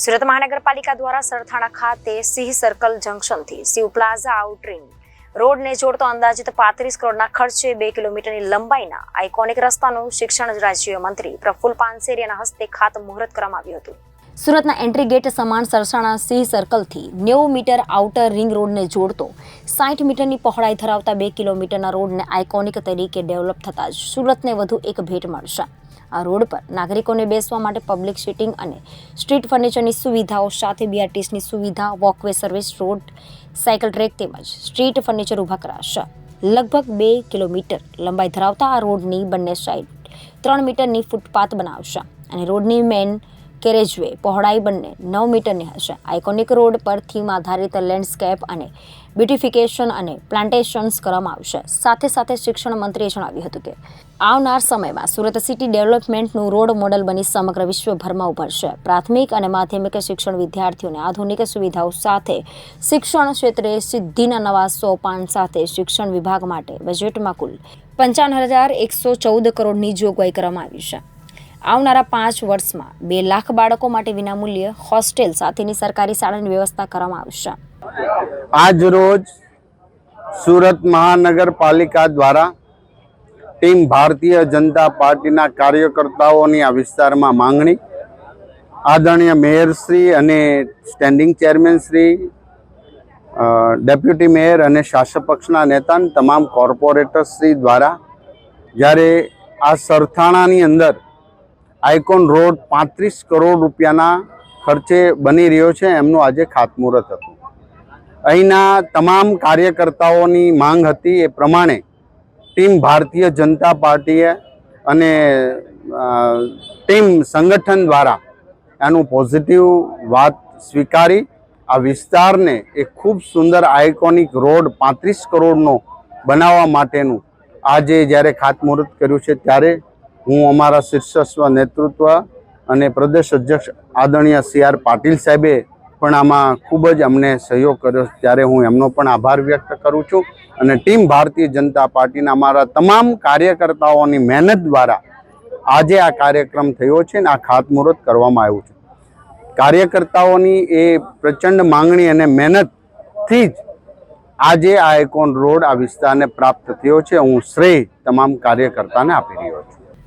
સુરત મહાનગરપાલિકા દ્વારા સરથાણા ખાતે સિંહ સર્કલ જંકશનથી શિવ પ્લાઝા આઉટરિંગ. રોડને જોડતો અંદાજિત પાંત્રીસ કરોડના ખર્ચે બે કિલોમીટરની લંબાઈના આઇકોનિક રસ્તાનું શિક્ષણ રાજ્ય મંત્રી પ્રફુલ પાનસેરિયાના હસ્તે ખાતમુહૂર્ત કરવામાં આવ્યું હતું. સુરતના એન્ટ્રી ગેટ સમાન સરસાણા સિંહ સર્કલથી નેવું મીટર આઉટર રિંગ રોડને જોડતો સાઠ મીટરની પહોળાઈ ધરાવતા બે કિલોમીટરના રોડને આઇકોનિક તરીકે ડેવલપ થતાં જ સુરતને વધુ એક ભેટ મળશે. આ રોડ પર નાગરિકોને બેસવા માટે પબ્લિક સીટિંગ અને સ્ટ્રીટ ફર્નિચરની સુવિધાઓ સાથે બીઆરટીસની સુવિધા, walkway service, road cycle track તેમજ સ્ટ્રીટ ફર્નિચર ઊભા કરાશે. લગભગ બે કિલોમીટર લંબાઈ ધરાવતા આ રોડની બંને સાઈડ ત્રણ મીટરની ફૂટપાથ બનાવશે અને રોડની મેન કેરેજવે પહોળાઈ બંને નવ મીટરની હશે. આઇકોનિક રોડ પર થીમ આધારિત લેન્ડસ્કેપ અને બ્યુટિફિકેશન અને પ્લાન્ટેશન્સ કરવામાં આવશે. સાથે સાથે શિક્ષણ મંત્રીએ જણાવ્યું હતું કે, આવનાર સમયમાં સુરત સિટી ડેવલપમેન્ટનું રોડ મોડલ બની સમગ્ર વિશ્વભરમાં ઉભરશે. પ્રાથમિક અને માધ્યમિક શિક્ષણ વિદ્યાર્થીઓને આધુનિક સુવિધાઓ સાથે શિક્ષણ ક્ષેત્રે સિદ્ધિના નવા સોપાન સાથે શિક્ષણ વિભાગ માટે બજેટમાં કુલ પંચાવન હજાર એકસો ચૌદ કરોડની જોગવાઈ કરવામાં આવી છે. આવનારા પાંચ વર્ષમાં બે લાખ બાળકો માટે વિનામૂલ્ય હોસ્ટેલ સાથેની સરકારી શાળાની વ્યવસ્થા કરવામાં આવશે આજ રોજ સુરત મહાનગરપાલિકા દ્વારા ટીમ ભારતીય જનતા પાર્ટીના કાર્યકર્તાઓની આ વિસ્તારમાં માંગણી, આદરણીય મેયરશ્રી અને standing chairman Shri deputy mayor અને શાસક પક્ષના નેતા તમામ કોર્પોરેટરશ્રી દ્વારા જ્યારે આ સરથાણાની અંદર આઇકોન રોડ પાંત્રીસ કરોડ રૂપિયાના ખર્ચે બની રહ્યો છે, એમનું આજે ખાતમુહૂર્ત હતું. અહીંના તમામ કાર્યકર્તાઓની માંગ હતી એ પ્રમાણે ટીમ ભારતીય જનતા પાર્ટીએ અને ટીમ સંગઠન દ્વારા એનું પોઝિટિવ વાત સ્વીકારી. આ વિસ્તારને એક ખૂબ સુંદર આઇકોનિક રોડ પાંત્રીસ કરોડનો બનાવવા માટેનું આજે જ્યારે ખાતમુહૂર્ત કર્યું છે, ત્યારે હું અમારા શીર્ષસ્વ નેતૃત્વ અને પ્રદેશ અધ્યક્ષ આદરણીય સી આર પાટીલ સાહેબે પણ આમાં ખૂબ જ અમને સહયોગ કર્યો ત્યારે હું એમનો પણ આભાર વ્યક્ત કરું છું અને ટીમ ભારતીય જનતા પાર્ટીના અમારા તમામ કાર્યકર્તાઓની મહેનત દ્વારા આજે આ કાર્યક્રમ થયો છે અને આ ખાતમુહૂર્ત કરવામાં આવ્યું છે. કાર્યકર્તાઓની એ પ્રચંડ માંગણી અને મહેનતથી જ આજે આ એકોન રોડ આ વિસ્તારને પ્રાપ્ત થયો છે. હું શ્રેય તમામ કાર્યકર્તાને આપી રહ્યો છું.